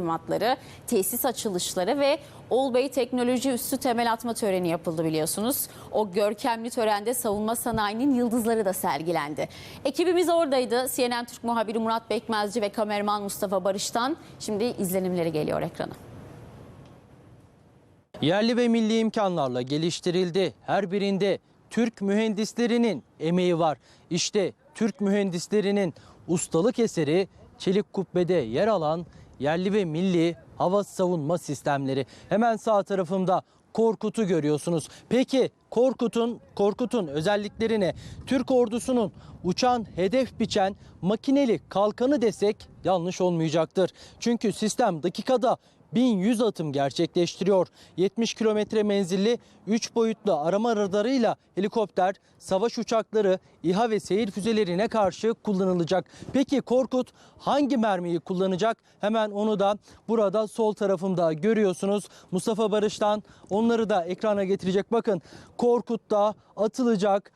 teslimatları, tesis açılışları ve Olbey Teknoloji Üssü temel atma töreni yapıldı biliyorsunuz. O görkemli törende savunma sanayinin yıldızları da sergilendi. Ekibimiz oradaydı. CNN Türk muhabiri Murat Bekmezci ve kameraman Mustafa Barış'tan şimdi izlenimleri geliyor ekrana. Yerli ve milli imkanlarla geliştirildi. Her birinde Türk mühendislerinin emeği var. İşte Türk mühendislerinin ustalık eseri Çelik Kubbe'de yer alan yerli ve milli hava savunma sistemleri. Hemen sağ tarafımda Korkut'u görüyorsunuz. Peki Korkut'un Korkut'un özellikleri ne? Türk ordusunun uçan, hedef biçen makineli kalkanı desek yanlış olmayacaktır. Çünkü sistem dakikada 1100 atım gerçekleştiriyor. 70 kilometre menzilli 3 boyutlu arama radarıyla helikopter, savaş uçakları, İHA ve seyir füzelerine karşı kullanılacak. Peki Korkut hangi mermiyi kullanacak? Hemen onu da burada sol tarafımda görüyorsunuz. Mustafa Barış'tan onları da ekrana getirecek. Bakın Korkut'ta atılacak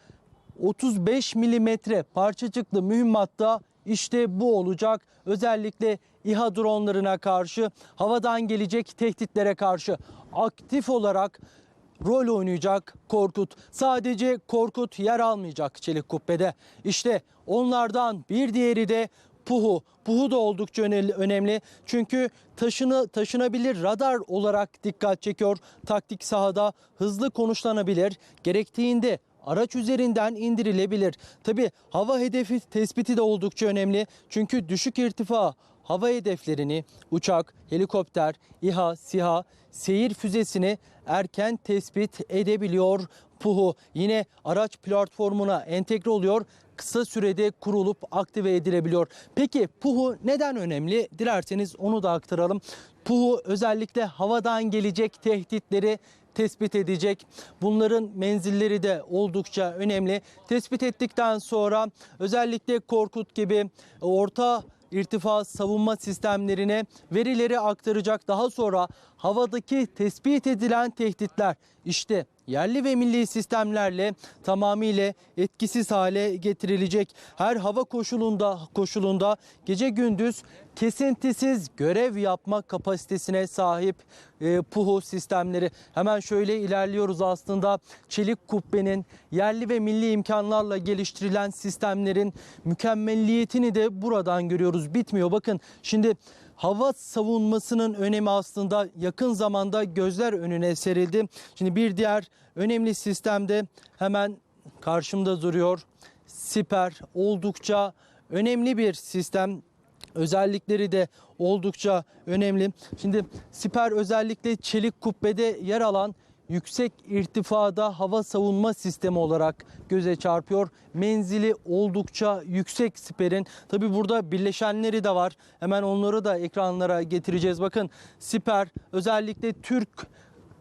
35 milimetre parçacıklı mühimmatta işte bu olacak. Özellikle İHA dronlarına karşı, havadan gelecek tehditlere karşı aktif olarak rol oynayacak Korkut. Sadece Korkut yer almayacak Çelik Kubbe'de. İşte onlardan bir diğeri de Puhu. Puhu da oldukça öne- önemli. Çünkü taşını taşınabilir radar olarak dikkat çekiyor. Taktik sahada hızlı konuşlanabilir. Gerektiğinde araç üzerinden indirilebilir. Tabi hava hedefi tespiti de oldukça önemli. Çünkü düşük irtifa hava hedeflerini uçak, helikopter, İHA, SİHA, seyir füzesini erken tespit edebiliyor. PUHU yine araç platformuna entegre oluyor. Kısa sürede kurulup aktive edilebiliyor. Peki PUHU neden önemli? Dilerseniz onu da aktaralım. PUHU özellikle havadan gelecek tehditleri tespit edecek. Bunların menzilleri de oldukça önemli. Tespit ettikten sonra özellikle Korkut gibi orta irtifa savunma sistemlerine verileri aktaracak. Daha sonra havadaki tespit edilen tehditler işte yerli ve milli sistemlerle tamamıyla etkisiz hale getirilecek. Her hava koşulunda koşulunda gece gündüz kesintisiz görev yapma kapasitesine sahip e, PUHU sistemleri. Hemen şöyle ilerliyoruz aslında. Çelik Kubbe'nin yerli ve milli imkanlarla geliştirilen sistemlerin mükemmelliyetini de buradan görüyoruz. Bitmiyor. Bakın şimdi hava savunmasının önemi aslında yakın zamanda gözler önüne serildi. Şimdi bir diğer önemli sistemde hemen karşımda duruyor. Siper oldukça önemli bir sistem. Özellikleri de oldukça önemli. Şimdi siper özellikle çelik kubbede yer alan yüksek irtifada hava savunma sistemi olarak göze çarpıyor. Menzili oldukça yüksek siperin. Tabi burada birleşenleri de var. Hemen onları da ekranlara getireceğiz. Bakın siper özellikle Türk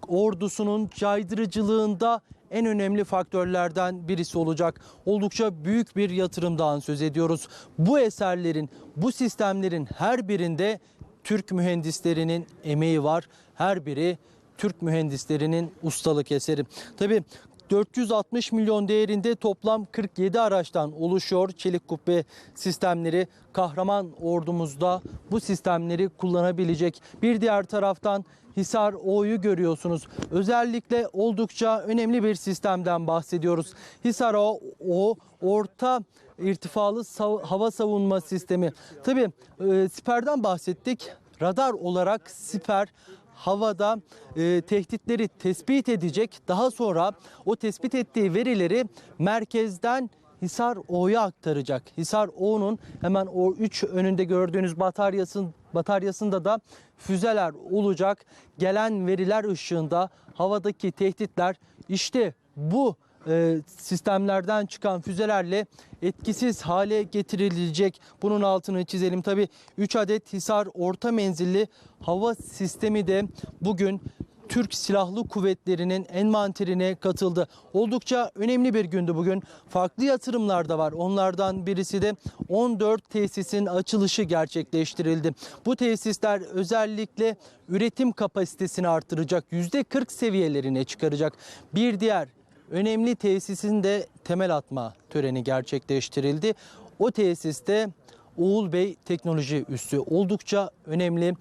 ordusunun caydırıcılığında en önemli faktörlerden birisi olacak. Oldukça büyük bir yatırımdan söz ediyoruz. Bu eserlerin, bu sistemlerin her birinde Türk mühendislerinin emeği var. Her biri Türk mühendislerinin ustalık eseri. Tabii 460 milyon değerinde toplam 47 araçtan oluşuyor çelik kubbe sistemleri. Kahraman ordumuzda bu sistemleri kullanabilecek. Bir diğer taraftan Hisar O'yu görüyorsunuz. Özellikle oldukça önemli bir sistemden bahsediyoruz. Hisar O, o orta irtifalı sav- hava savunma sistemi. Tabii e, siperden bahsettik. Radar olarak siper havada e, tehditleri tespit edecek. Daha sonra o tespit ettiği verileri merkezden Hisar O'ya aktaracak. Hisar O'nun hemen o 3 önünde gördüğünüz bataryasın bataryasında da füzeler olacak. Gelen veriler ışığında havadaki tehditler işte bu e, sistemlerden çıkan füzelerle etkisiz hale getirilecek. Bunun altını çizelim. Tabi 3 adet Hisar orta menzilli hava sistemi de bugün Türk Silahlı Kuvvetleri'nin envanterine katıldı. Oldukça önemli bir gündü bugün. Farklı yatırımlar da var. Onlardan birisi de 14 tesisin açılışı gerçekleştirildi. Bu tesisler özellikle üretim kapasitesini artıracak. %40 seviyelerine çıkaracak. Bir diğer önemli tesisin de temel atma töreni gerçekleştirildi. O tesiste Oğul Bey Teknoloji Üssü oldukça önemli.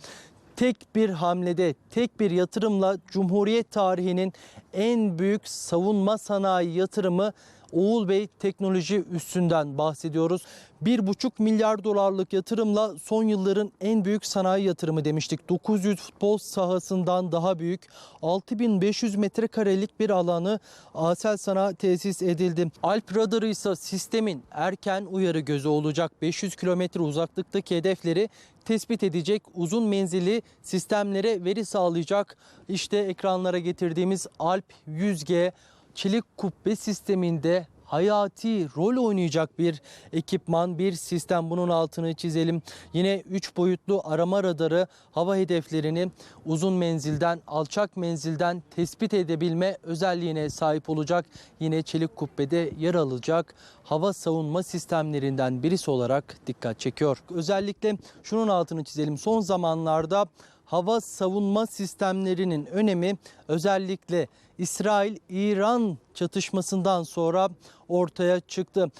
tek bir hamlede, tek bir yatırımla Cumhuriyet tarihinin en büyük savunma sanayi yatırımı Oğul Bey Teknoloji Üssü'nden bahsediyoruz. 1,5 milyar dolarlık yatırımla son yılların en büyük sanayi yatırımı demiştik. 900 futbol sahasından daha büyük 6500 metrekarelik bir alanı Aselsan'a tesis edildi. Alp radarı ise sistemin erken uyarı gözü olacak. 500 kilometre uzaklıktaki hedefleri tespit edecek uzun menzilli sistemlere veri sağlayacak. İşte ekranlara getirdiğimiz Alp 100G çelik kubbe sisteminde hayati rol oynayacak bir ekipman, bir sistem. Bunun altını çizelim. Yine 3 boyutlu arama radarı hava hedeflerini uzun menzilden, alçak menzilden tespit edebilme özelliğine sahip olacak. Yine çelik kubbede yer alacak hava savunma sistemlerinden birisi olarak dikkat çekiyor. Özellikle şunun altını çizelim. Son zamanlarda hava savunma sistemlerinin önemi özellikle İsrail-İran çatışmasından sonra ortaya çıktı.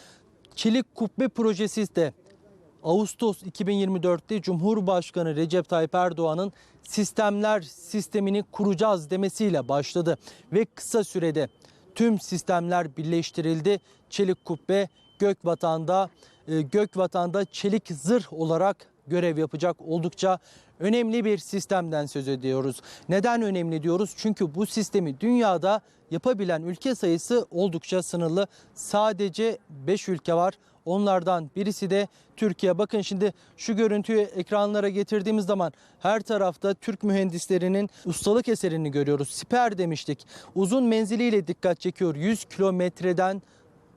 Çelik Kubbe projesi de Ağustos 2024'te Cumhurbaşkanı Recep Tayyip Erdoğan'ın sistemler sistemini kuracağız demesiyle başladı ve kısa sürede tüm sistemler birleştirildi. Çelik Kubbe Gökvatan'da e, Gökvatan'da çelik zırh olarak görev yapacak oldukça önemli bir sistemden söz ediyoruz. Neden önemli diyoruz? Çünkü bu sistemi dünyada yapabilen ülke sayısı oldukça sınırlı. Sadece 5 ülke var. Onlardan birisi de Türkiye. Bakın şimdi şu görüntüyü ekranlara getirdiğimiz zaman her tarafta Türk mühendislerinin ustalık eserini görüyoruz. Siper demiştik. Uzun menziliyle dikkat çekiyor. 100 kilometreden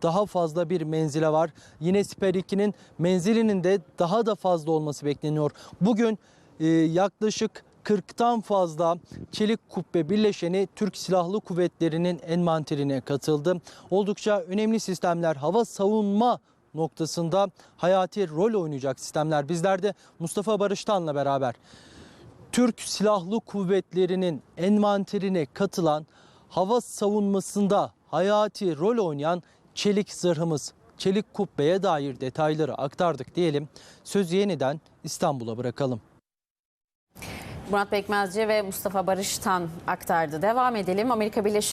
daha fazla bir menzile var. Yine Siper 2'nin menzilinin de daha da fazla olması bekleniyor. Bugün e, yaklaşık 40'tan fazla çelik kubbe birleşeni Türk Silahlı Kuvvetleri'nin envanterine katıldı. Oldukça önemli sistemler hava savunma noktasında hayati rol oynayacak sistemler. Bizler de Mustafa Barıştan'la beraber Türk Silahlı Kuvvetleri'nin envanterine katılan hava savunmasında hayati rol oynayan çelik zırhımız, çelik kubbeye dair detayları aktardık diyelim. Sözü yeniden İstanbul'a bırakalım. Murat Bekmezci ve Mustafa Barıştan aktardı. Devam edelim. Amerika Birleşik